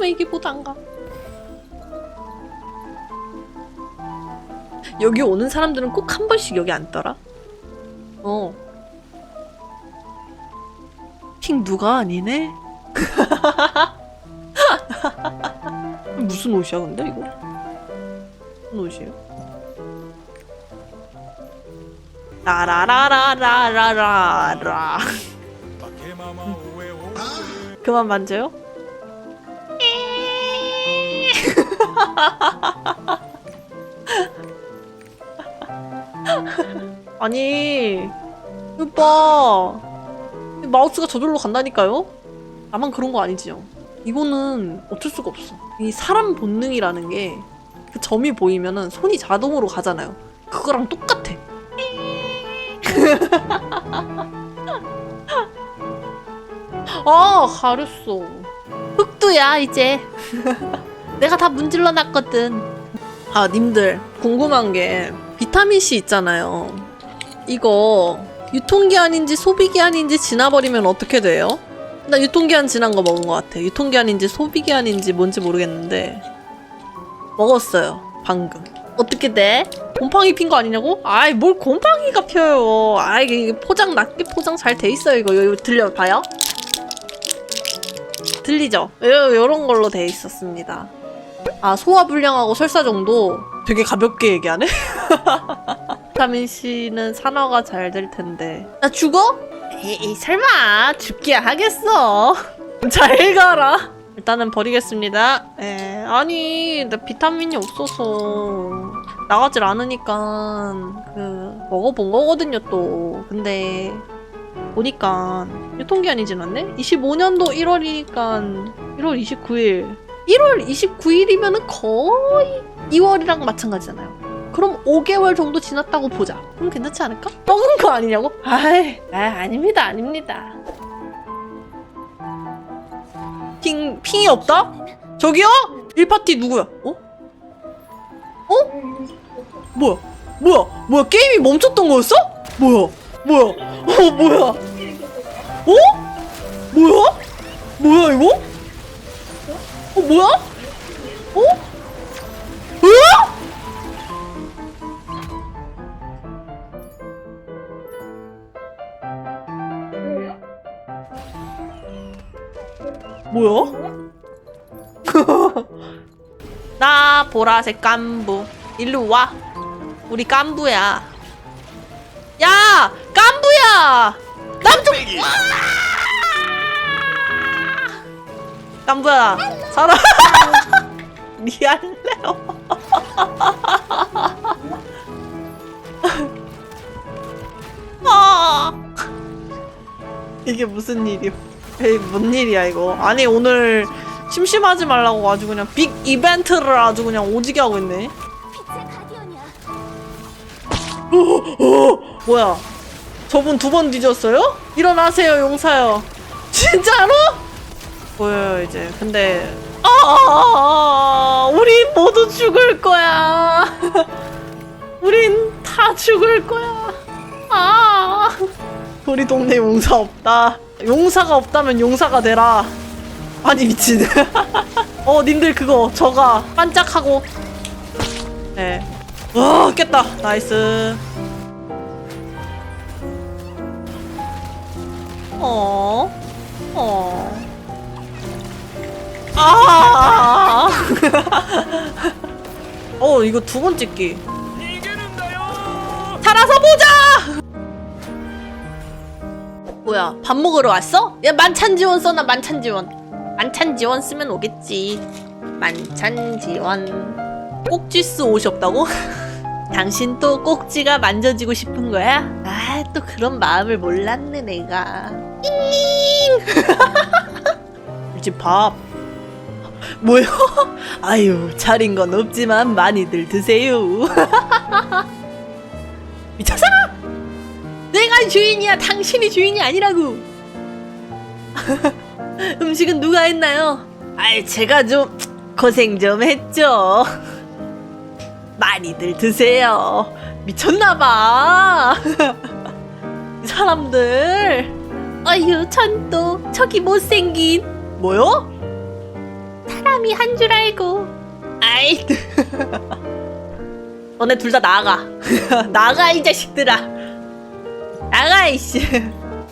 왜 이게 못 안 가? 여기 오는 사람들은 꼭 한 번씩 여기 앉더라. 어. 핑 누가 아니네? 무슨 옷이야 근데 이거? 무슨 옷이에요? 라라라라라라라 그만 만져요? 아니 오빠 마우스가 저절로 간다니까요? 나만 그런 거 아니지요? 이거는 어쩔 수가 없어. 이 사람 본능이라는 게 그 점이 보이면은 손이 자동으로 가잖아요. 그거랑 똑같아. 아 가렸어. 흑두야 이제 내가 다 문질러 놨거든 아 님들 궁금한 게 비타민C 있잖아요 이거 유통기한인지 소비기한인지 지나버리면 어떻게 돼요? 나 유통기한 지난 거 먹은 것 같아 유통기한인지 소비기한인지 뭔지 모르겠는데 먹었어요 방금 어떻게 돼? 곰팡이 핀 거 아니냐고? 아이 뭘 곰팡이가 펴요 아이 이게 포장 낮게 포장 잘 돼 있어요 이거 이거 들려봐요 들리죠? 요, 요런 걸로 돼 있었습니다 아 소화불량하고 설사 정도? 되게 가볍게 얘기하네? 비타민 C는 산화가 잘 될 텐데. 나 죽어? 에이 설마. 죽기야 하겠어. 잘 가라. 일단은 버리겠습니다. 에 아니 나 비타민이 없어서 나가질 않으니까 그 먹어본 거거든요 또. 근데 보니까 유통기한이 지났네? 25년도 1월이니까 1월 29일 1월 29일이면은 거의 2월이랑 마찬가지잖아요 그럼 5개월 정도 지났다고 보자. 그럼 괜찮지 않을까? 먹은 거 아니냐고? 아이, 아, 아닙니다, 아닙니다. 핑, 핑이 없다? 저기요? 1파티 누구야? 어? 어? 뭐야? 뭐야? 뭐야? 게임이 멈췄던 거였어? 뭐야? 뭐야? 어, 뭐야? 어? 뭐야? 뭐야, 이거? 어, 뭐야? 어? 으아? 뭐야? 나 보라색 깐부 일로 와 우리 깐부야 야 깐부야 남쪽 깐부야. 살아. 미안해요. 아. 이게 무슨 일이야 에이 뭔 일이야 이거. 아니 오늘 심심하지 말라고 아주 그냥 빅 이벤트를 아주 그냥 오지게 하고 있네. 뭐야? 저분 두 번 뒤졌어요? 일어나세요 용사요 진짜로? 보여요 이제. 근데 아 우린 모두 죽을 거야. 우린 다 죽을 거야. 아. 우리 동네 용사 없다. 용사가 없다면 용사가 되라. 아니 미친. 어 님들 그거 저가 반짝하고. 네와 깼다. 나이스. 어. 어. 아! 어, 이거 두 번 찍기. 살아서 보자! 뭐야, 밥 먹으러 왔어? 야, 만찬 지원 써놔, 만찬 지원. 만찬 지원 쓰면 오겠지. 만찬 지원. 꼭지스 옷이 없다고? 당신 또 꼭지가 만져지고 싶은 거야? 아, 또 그런 마음을 몰랐네, 내가. 이제 밥. 뭐요? 아유, 차린 건 없지만 많이들 드세요. 미쳤어? 내가 주인이야. 당신이 주인이 아니라고. 음식은 누가 했나요? 아이, 제가 좀 고생 좀 했죠. 많이들 드세요. 미쳤나봐. 이 사람들. 아유, 전 또 저기 못생긴. 뭐요? 사람이 한 줄 알고. 아이. 너네 둘 다 나가. 나가 이 자식들아. 나가 이씨.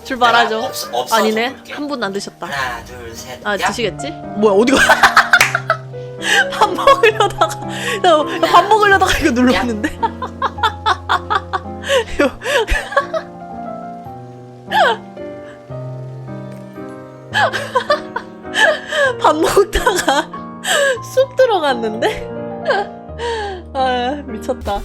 출발하죠. 내가 없, 없어서 아니네. 볼게. 한 분 안 드셨다. 하나 둘셋 아 야. 드시겠지? 뭐야 어디가? 밥 먹으려다가 나 밥 먹으려다가 이거 눌렀는데. 이거- 밥 먹다가 쑥 들어갔는데? 아 미쳤다.